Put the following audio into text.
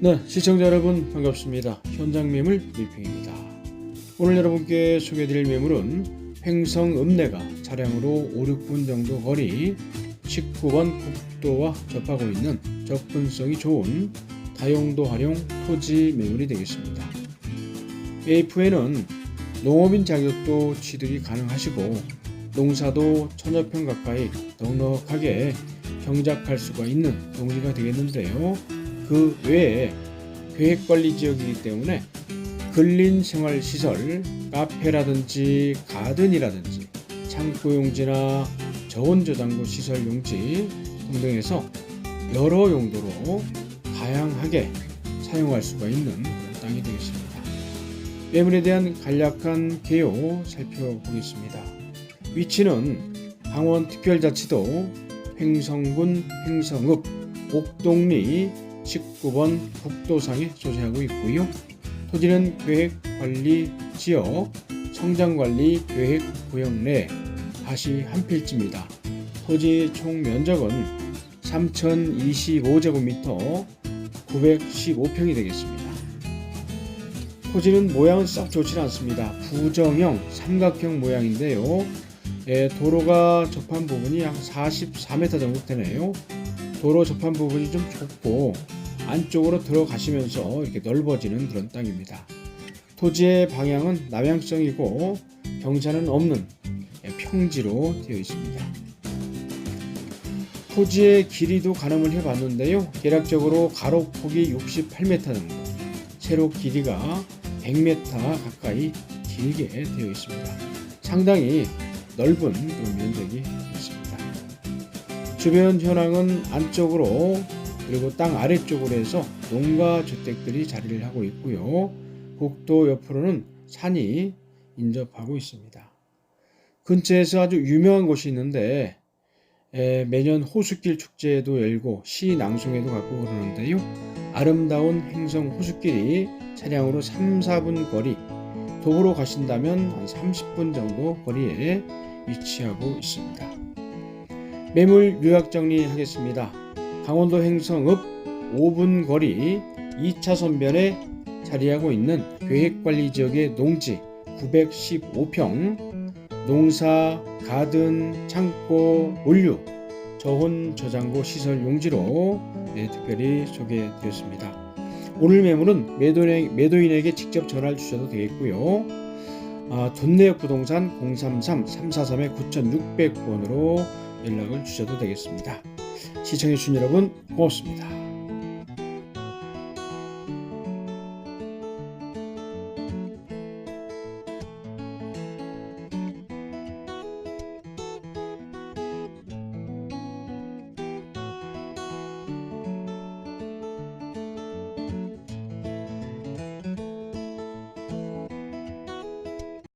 네, 시청자 여러분 반갑습니다. 현장 매물 브리핑입니다. 오늘 여러분께 소개해드릴 매물은 횡성 읍내가 차량으로 5, 6분 정도 거리 19번 국도와 접하고 있는 접근성이 좋은 다용도 활용 토지 매물이 되겠습니다. AF에는 농업인 자격도 취득이 가능하시고 농사도 천여 평 가까이 넉넉하게 경작할 수가 있는 농지가 되겠는데요. 그 외에 계획관리 지역이기 때문에 근린생활시설, 카페라든지 가든이라든지 창고용지나 저온저장고 시설용지 등등에서 여러 용도로 다양하게 사용할 수가 있는 땅이 되겠습니다. 매물에 대한 간략한 개요 살펴보겠습니다. 위치는 강원특별자치도 횡성군 횡성읍 옥동리 19번 국도상에 소재하고 있고요. 토지는 계획관리 지역 성장관리 계획구역 내 다시 한 필지입니다. 토지 총 면적은 3,025제곱미터 915평이 되겠습니다. 토지는 모양은 썩 좋지 않습니다. 부정형 삼각형 모양인데요. 예, 도로가 접한 부분이 약 44m 정도 되네요. 도로 접한 부분이 좀 좁고 안쪽으로 들어가시면서 이렇게 넓어지는 그런 땅입니다. 토지의 방향은 남향성이고 경사는 없는 예, 평지로 되어 있습니다. 토지의 길이도 가늠을 해봤는데요. 대략적으로 가로폭이 68m 정도, 세로 길이가 100m 가까이 길게 되어 있습니다. 상당히 넓은 그 면적이 있습니다. 주변 현황은 안쪽으로 그리고 땅 아래쪽으로 해서 농가 주택들이 자리를 하고 있고요. 국도 옆으로는 산이 인접하고 있습니다. 근처에서 아주 유명한 곳이 있는데 에, 매년 호수길 축제에도 열고 시 낭송에도 가고 그러는데요. 아름다운 행성 호수길이 차량으로 3, 4분 거리, 도보로 가신다면 한 30분 정도 거리에 위치하고 있습니다. 매물 요약 정리하겠습니다. 강원도 횡성읍 5분 거리 2차선변에 자리하고 있는 계획관리 지역의 농지 915평, 농사, 가든, 창고, 물류, 저온 저장고 시설 용지로 네, 특별히 소개해드렸습니다. 오늘 매물은 매도인에게, 매도인에게 직접 전화를 주셔도 되겠고요. 아, 돈내역 부동산 033-343-9600번으로 연락을 주셔도 되겠습니다. 시청해주신 여러분 고맙습니다.